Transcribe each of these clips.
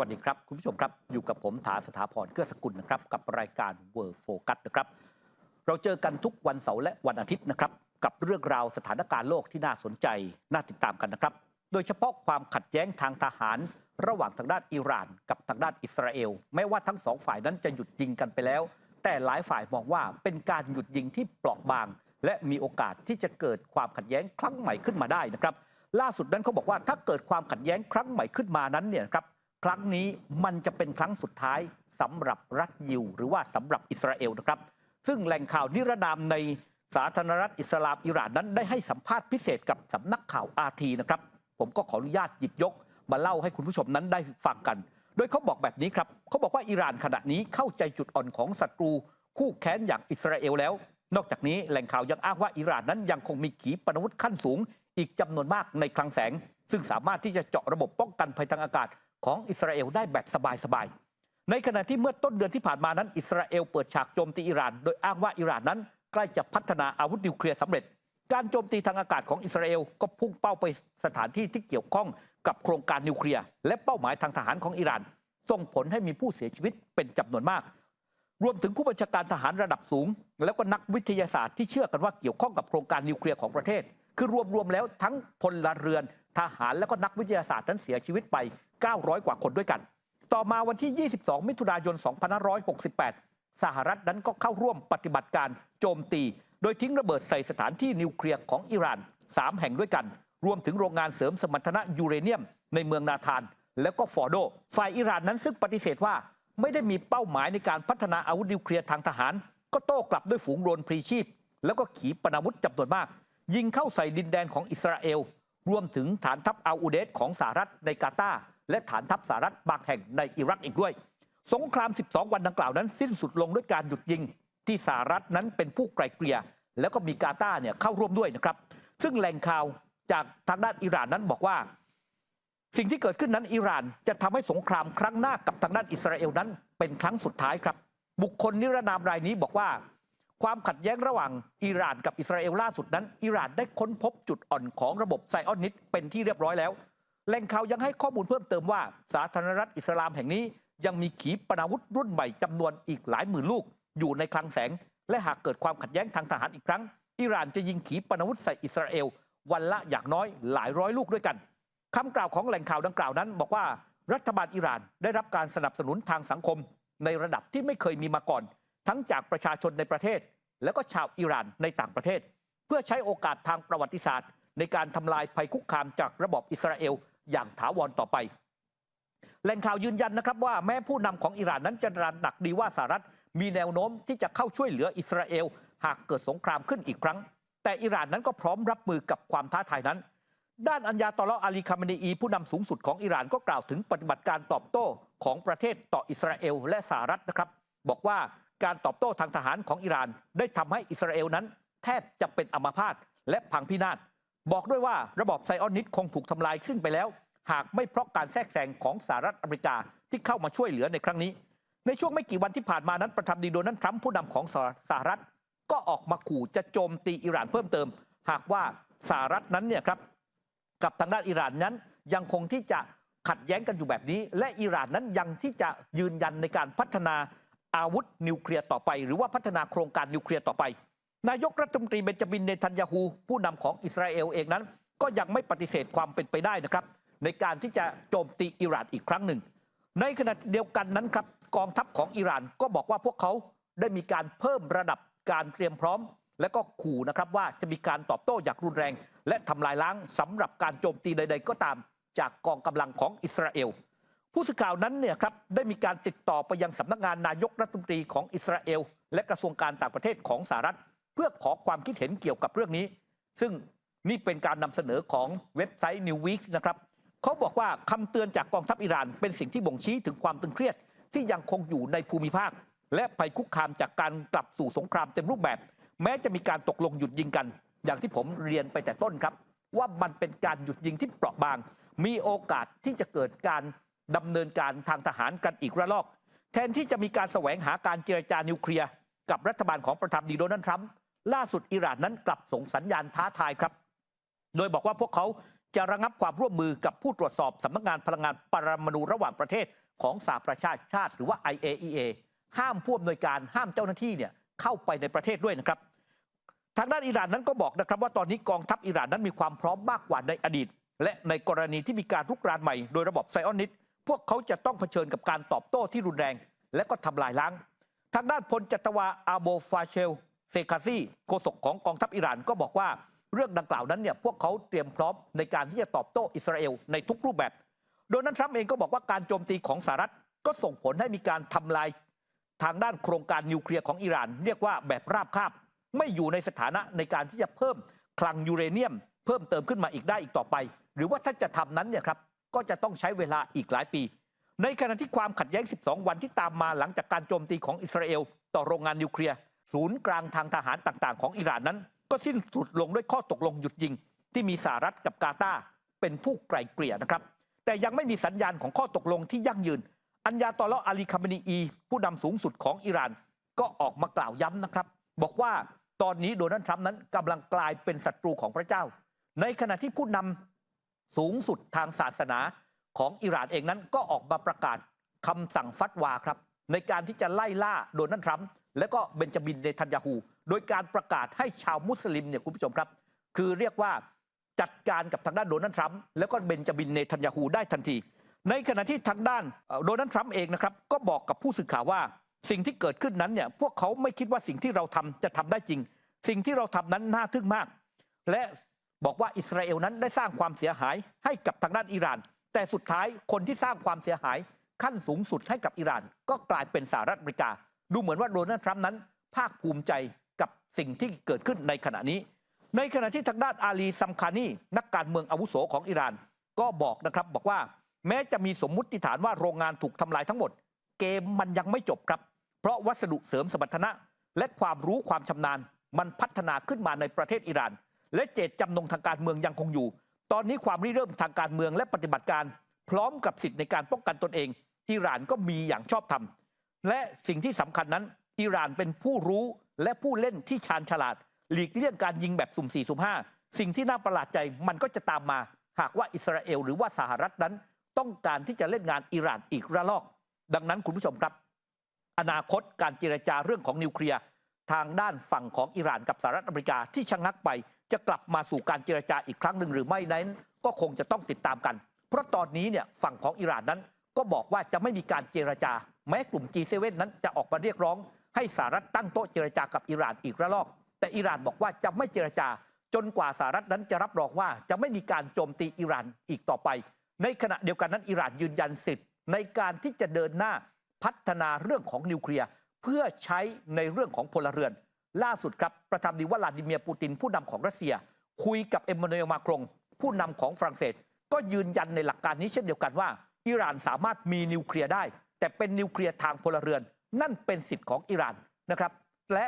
วัสดีครับ คุณผู้ชมครับ อยู่กับผมถาสถาพรเกื้อสกุลนะครับ กับรายการ World Focus นะครับ เราเจอกันทุกวันเสาร์และวันอาทิตย์นะครับ กับเรื่องราวสถานการณ์โลกที่น่าสนใจ น่าติดตามกันนะครับ โดยเฉพาะความขัดแย้งทางทหาร ระหว่างทางด้านอิหร่าน กับทางด้านอิสราเอลแม้ว่าทั้งสองฝ่ายนั้นจะหยุดยิงกันไปแล้ว แต่หลายฝ่ายมองว่าเป็นการหยุดยิงที่เปราะบาง และมีโอกาสที่จะเกิดความขัดแย้งครั้งใหม่ขึ้นมาได้นะครับ ล่าสุดนั้นเขาบอกว่าถ้าเกิดความขัดแย้งครั้งใหม่ขึ้นมานั้นเนี่ยครับ ครั้งนี้มันจะเป็นครั้งสุดท้ายสำหรับรัฐยิว หรือว่าสำหรับอิสราเอลนะครับ ซึ่งแหล่งข่าวนิรนามในสาธารณรัฐอิสลามอิหร่านนั้นได้ให้สัมภาษณ์พิเศษกับสำนักข่าวอาทีนะครับ ผมก็ขออนุญาตหยิบยก มาเล่าให้คุณผู้ชมนั้นได้ฟังกัน โดยเขาบอกแบบนี้ครับเขาบอกว่าอิหร่านขณะนี้เข้าใจจุดอ่อนของศัตรู คู่แค้นอย่างอิสราเอลแล้ว นอกจากนี้แหล่งข่าวยังอ้างว่าอิหร่านนั้นยังคงมีขีปนาวุธขั้นสูง อีกจำนวนมากในคลังแสง ซึ่งสามารถที่จะเจาะระบบป้องกันภัยทางอากาศ ของอิสราเอลได้แบบสบายๆ ในขณะที่เมื่อต้นเดือนที่ผ่านมานั้น อิสราเอลเปิดฉากโจมตีอิหร่าน โดยอ้างว่าอิหร่านนั้นใกล้จะพัฒนาอาวุธนิวเคลียร์สำเร็จ การโจมตีทางอากาศของอิสราเอลก็พุ่งเป้าไปสถานที่ที่เกี่ยวข้องกับโครงการนิวเคลียร์และเป้าหมายทางทหารของอิหร่านส่งผลให้มีผู้เสียชีวิตเป็นจำนวนมาก รวมถึงผู้บัญชาการทหารระดับสูง แล้วก็นักวิทยาศาสตร์ที่เชื่อกันว่าเกี่ยวข้องกับโครงการนิวเคลียร์ของประเทศ คือรวมๆแล้วทั้งพลเรือนทหารและก็นักวิทยาศาสตร์นั้นเสียชีวิตไป 900 กว่าคนด้วยกัน ต่อมาวันที่ 22 มิถุนายน 2568 สหรัฐนั้นก็เข้าร่วมปฏิบัติการโจมตี โดยทิ้งระเบิดใส่สถานที่นิวเคลียร์ของอิหร่าน 3 แห่งด้วยกัน รวมถึงโรงงานเสริมสมรรถนะยูเรเนียม ในเมืองนาธาน แล้วก็ฟอร์โด ฝ่ายอิหร่านนั้นซึ่งปฏิเสธว่าไม่ได้มีเป้าหมายในการพัฒนาอาวุธนิวเคลียร์ทางทหาร ก็โต้กลับด้วยฝูงโดรนพลีชีพ แล้วก็ขีปนาวุธจำนวนมาก ยิงเข้าใส่ดินแดนของอิสราเอล รวมถึงฐานทัพอาอูเดสของสหรัฐในกาตาร์ และฐานทัพสหรัฐบางแห่งในอิรักอีกด้วย สงคราม 12 วันดังกล่าวนั้น สิ้นสุดลงด้วยการหยุดยิง ที่สหรัฐนั้นเป็นผู้ไกลเกลี่ยแล้วก็มีกาตาเนี่ยเข้าร่วมด้วยนะครับ ซึ่งแหล่งข่าวจากทางด้านอิหร่านนั้นบอกว่า สิ่งที่เกิดขึ้นนั้นอิหร่านจะทำให้สงครามครั้งหน้ากับทางด้านอิสราเอลนั้น เป็นครั้งสุดท้ายครับ บุคคลนิรนามรายนี้บอกว่า ความขัดแย้งระหว่างอิหร่านกับอิสราเอลล่าสุดนั้นอิหร่านได้ค้นพบจุดอ่อนของระบบไซออนนิดเป็นที่เรียบร้อยแล้ว แหล่งข่าวยังให้ข้อมูลเพิ่มเติมว่า สาธารณรัฐอิสลามแห่งนี้ ยังมีขีปนาวุธรุ่นใหม่จำนวนอีกหลายหมื่นลูก อยู่ในคลังแสง และหากเกิดความขัดแย้งทางทหารอีกครั้ง อิหร่านจะยิงขีปนาวุธใส่อิสราเอล วันละอย่างน้อยหลายร้อยลูกด้วยกันคำกล่าวของแหล่งข่าวดังกล่าวนั้น บอกว่ารัฐบาลอิหร่านได้รับการสนับสนุนทางสังคม ในระดับที่ไม่เคยมีมาก่อน ทั้งจากประชาชนในประเทศ และก็ชาวอิหร่านในต่างประเทศ เพื่อใช้โอกาสทางประวัติศาสตร์ ในการทำลายภัยคุกคามจากระบบอิสราเอล อย่างถาวรต่อไปแหล่งข่าวยืนยันนะครับว่าแม้ผู้นำของอิหร่านนั้นจะระหนักดีว่าสหรัฐมีแนวโน้มที่จะเข้าช่วยเหลืออิสราเอล หากเกิดสงครามขึ้นอีกครั้ง แต่อิหร่านนั้นก็พร้อมรับมือกับความท้าทายนั้น ด้านอัญญาตอลอาลีคาเมนีอีผู้นำสูงสุดของอิหร่านก็กล่าวถึงปฏิบัติการตอบโต้ของประเทศต่ออิสราเอลและสหรัฐนะครับ บอกว่าการตอบโต้ทางทหารของอิหร่านได้ทำให้อิสราเอลนั้น แทบจะเป็นอัมพาตและพังพินาศ บอกด้วยว่าระบบไซออนิดคงถูกทำลายสิ้นไปแล้ว หากไม่เพราะการแทรกแซงของสหรัฐอเมริกาที่เข้ามาช่วยเหลือในครั้งนี้ ในช่วงไม่กี่วันที่ผ่านมานั้นประธานาธิบดีโดนัลด์ทรัมป์ผู้นำของสหรัฐ ก็ออกมาขู่จะโจมตีอิหร่านเพิ่มเติม หากว่าสหรัฐนั้นเนี่ยครับกับทางด้านอิหร่านนั้นยังคงที่จะขัดแย้งกันอยู่แบบนี้ และอิหร่านนั้นยังที่จะยืนยันในการพัฒนาอาวุธนิวเคลียร์ต่อไป หรือว่าพัฒนาโครงการนิวเคลียร์ต่อไป นายกรัฐมนตรีเบนจามินเนทันยาฮูผู้นำของอิสราเอลเองนั้น ก็ยังไม่ปฏิเสธความเป็นไปได้นะครับ ในการที่จะโจมตีอิหร่านอีกครั้งหนึ่ง ในขณะเดียวกันนั้นครับกองทัพของอิหร่านก็บอกว่าพวกเขาได้มีการเพิ่มระดับการเตรียมพร้อม และก็ขู่นะครับว่าจะมีการตอบโต้อย่างรุนแรง และทำลายล้างสำหรับการโจมตีใด ๆ ก็ตาม จากกองกำลังของอิสราเอลผู้สื่อข่าวนั้นเนี่ยครับได้มีการติดต่อไปยังสำนักงานนายกรัฐมนตรีของอิสราเอล และกระทรวงการต่างประเทศของสหรัฐ พื่อขอความคิดเห็นเกี่ยวกับเรื่องนี้ ซึ่งนี่เป็นการนำเสนอของเว็บไซต์ New Week นะครับเขาบอกว่าคำเตือนจากกองทัพอิหร่าน เป็นสิ่งที่บ่งชี้ถึงความตึงเครียดที่ยังคงอยู่ในภูมิภาค และภัยคุกคามจากการกลับสู่สงครามเต็มรูปแบบ แม้จะมีการตกลงหยุดยิงกัน อย่างที่ผมเรียนไปแต่ต้นครับ ว่ามันเป็นการหยุดยิงที่เปราะบาง มีโอกาสที่จะเกิดการดำเนินการทางทหารกันอีกระลอก แทนที่จะมีการแสวงหาการเจรจานิวเคลียร์กับรัฐบาลของประธานดีโดนัลด์ทรัมป์ ล่าสุดอิหร่านนั้นกลับส่งสัญญาณท้าทายครับ โดยบอกว่าพวกเขาจะระงับความร่วมมือกับผู้ตรวจสอบสำนักงานพลังงานปรมาณูระหว่างประเทศของสหประชาชาติ หรือว่า IAEA ห้ามผู้อำนวยการห้ามเจ้าหน้าที่เนี่ยเข้าไปในประเทศด้วยนะครับ ทางด้านอิหร่านนั้นก็บอกนะครับว่าตอนนี้กองทัพอิหร่านนั้นมีความพร้อมมากกว่าในอดีต และในกรณีที่มีการรุกรานใหม่โดยระบบไซออนิสพวกเขาจะต้องเผชิญกับการตอบโต้ที่รุนแรง และก็ทำลายล้าง ทางด้านพลจัตวาอาโบฟาเชล เซคาซีโฆษกของกองทัพอิหร่านก็บอกว่าเรื่องดังกล่าวนั้นเนี่ยพวกเขาเตรียมพร้อมในการที่จะตอบโต้อิสราเอลในทุกรูปแบบ โดนัลด์ทรัมป์เองก็บอกว่าการโจมตีของสหรัฐก็ส่งผลให้มีการทำลายทางด้านโครงการนิวเคลียร์ของอิหร่าน เรียกว่าแบบราบคาบ ไม่อยู่ในสถานะในการที่จะเพิ่มคลังยูเรเนียม เพิ่มเติมขึ้นมาอีกได้อีกต่อไป หรือว่าถ้าจะทำนั้นเนี่ยครับก็จะต้องใช้เวลาอีกหลายปี ในขณะที่ความขัดแย้ง 12 วันที่ตามมาหลังจากการโจมตีของอิสราเอล ต่อโรงงานนิวเคลียร์ ศูนย์กลางทางทหารต่างๆ ของอิหร่านนั้น ก็สิ้นสุดลงด้วยข้อตกลงหยุดยิง ที่มีสหรัฐกับกาตาร์เป็นผู้ไกล่เกลี่ยนะครับ แต่ยังไม่มีสัญญาณของข้อตกลงที่ยั่งยืน อัญญาตอลออาลีคาเมนีอี ผู้นำสูงสุดของอิหร่าน ก็ออกมากล่าวย้ำนะครับ บอกว่าตอนนี้โดนัลด์ทรัมป์นั้นกำลังกลายเป็นศัตรูของพระเจ้า ในขณะที่ผู้นำสูงสุดทางศาสนาของอิหร่านเองนั้นก็ออกมาประกาศคำสั่งฟัดวาครับ ในการที่จะไล่ล่าโดนัลด์ทรัมป์ และก็เบนจามินเนทันยาฮูโดยการประกาศให้ชาวมุสลิมเนี่ยคุณผู้ชมครับ คือเรียกว่าจัดการกับทางด้านโดนัลด์ทรัมป์แล้วก็เบนจามินเนทันยาฮูได้ทันที ในขณะที่ทางด้านโดนัลด์ทรัมป์เองนะครับก็บอกกับผู้สื่อข่าวว่า สิ่งที่เกิดขึ้นนั้นเนี่ยพวกเขาไม่คิดว่าสิ่งที่เราทำจะทำได้จริง สิ่งที่เราทำนั้นน่าทึ่งมาก และบอกว่าอิสราเอลนั้นได้สร้างความเสียหายให้กับทางด้านอิหร่าน แต่สุดท้ายคนที่สร้างความเสียหายขั้นสูงสุดให้กับอิหร่าน ก็กลายเป็นสหรัฐอเมริกา ดูเหมือนว่าโดนัลด์ทรัมป์นั้น ภาคภูมิใจกับสิ่งที่เกิดขึ้นในขณะนี้ ในขณะที่ทางด้านอาลีซัมคานีนักการเมืองอาวุโสของอิหร่าน ก็บอกนะครับบอกว่าแม้จะมีสมมุติฐานว่าโรงงานถูกทำลายทั้งหมด เกมมันยังไม่จบครับ เพราะวัสดุเสริมสมรรถนะ และความรู้ความชำนาญ มันพัฒนาขึ้นมาในประเทศอิหร่าน และเจตจำนงทางการเมืองยังคงอยู่ ตอนนี้ความริเริ่มทางการเมืองและปฏิบัติการ พร้อมกับสิทธิในการป้องกันตนเองอิหร่านก็มีอย่างชอบธรรม และสิ่งที่สำคัญนั้น อิหร่านเป็นผู้รู้และผู้เล่นที่ชาญฉลาด หลีกเลี่ยงการยิงแบบสุ่มสี่สุ่มห้าสิ่งที่น่าประหลาดใจมันก็จะตามมา หากว่าอิสราเอลหรือว่าสหรัฐนั้น ต้องการที่จะเล่นงานอิหร่านอีกระลอก ดังนั้นคุณผู้ชมครับ อนาคตการเจรจาเรื่องของนิวเคลียร์ทางด้านฝั่งของอิหร่านกับสหรัฐอเมริกาที่ชะงักไป จะกลับมาสู่การเจรจาอีกครั้งหนึ่งหรือไม่นั้น ก็คงจะต้องติดตามกัน เพราะตอนนี้เนี่ยฝั่งของอิหร่านนั้นก็บอกว่าจะไม่มีการเจรจา แม้กลุ่ม G7 นั้นจะออกมาเรียกร้อง ให้สหรัฐตั้งโต๊ะเจรจากับอิหร่านอีกระลอก แต่อิหร่านบอกว่าจะไม่เจรจา จนกว่าสหรัฐนั้นจะรับรองว่าจะไม่มีการโจมตีอิหร่านอีกต่อไป ในขณะเดียวกันนั้นอิหร่านยืนยันสิทธิ์ในการที่จะเดินหน้าพัฒนาเรื่องของนิวเคลียร์เพื่อใช้ในเรื่องของพลเรือน ล่าสุดครับประธานาธิบดีวลาดิเมียร์ปูตินผู้นำของรัสเซีย คุยกับเอ็มมานูเอลมาครงผู้นำของฝรั่งเศส ก็ยืนยันในหลักการนี้เช่นเดียวกันว่าอิหร่านสามารถมีนิวเคลียร์ได้ แต่เป็นนิวเคลียร์ทางพลเรือน นั่นเป็นสิทธิ์ของอิหร่านนะครับ และ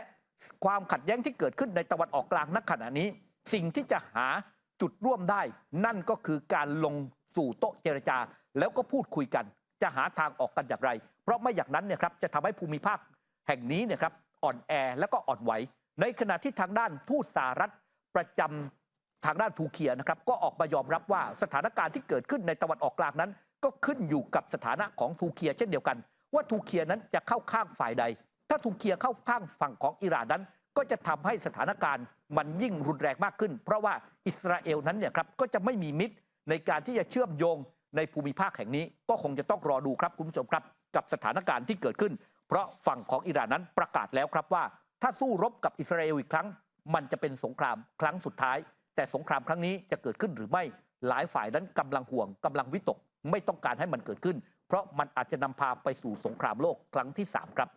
ความขัดแย้งที่เกิดขึ้นในตะวันออกกลางณขณะนี้ สิ่งที่จะหาจุดร่วมได้ นั่นก็คือการลงสู่โต๊ะเจรจา แล้วก็พูดคุยกัน จะหาทางออกกันอย่างไร เพราะไม่อย่างนั้นเนี่ยครับจะทำให้ภูมิภาคแห่งนี้เนี่ยครับอ่อนแอและก็อ่อนไหว ในขณะที่ทางด้านทูตสหรัฐประจำทางด้านทูเคียนะครับก็ออกมายอมรับว่าสถานการณ์ที่เกิดขึ้นในตะวันออกกลางนั้น ก็ขึ้นอยู่กับสถานะของทูเคียเช่นเดียวกัน ว่าทูเคียนั้นจะเข้าข้างฝ่ายใด ถ้าทูเคียเข้าข้างฝั่งของอิหร่านนั้น ก็จะทำให้สถานการณ์มันยิ่งรุนแรงมากขึ้น เพราะว่าอิสราเอลนั้นเนี่ยครับก็จะไม่มีมิตรในการที่จะเชื่อมโยงในภูมิภาคแห่งนี้ ก็คงจะต้องรอดูครับคุณผู้ชมครับ กับสถานการณ์ที่เกิดขึ้น เพราะฝั่งของอิหร่านนั้นประกาศแล้วครับว่า ถ้าสู้รบกับอิสราเอลอีกครั้ง มันจะเป็นสงครามครั้งสุดท้าย แต่สงครามครั้งนี้จะเกิดขึ้นหรือไม่หลายฝ่ายนั้นกำลังห่วงกำลังวิตก ไม่ต้องการให้มันเกิดขึ้น เพราะมันอาจจะนำพาไปสู่สงครามโลกครั้งที่สามครับ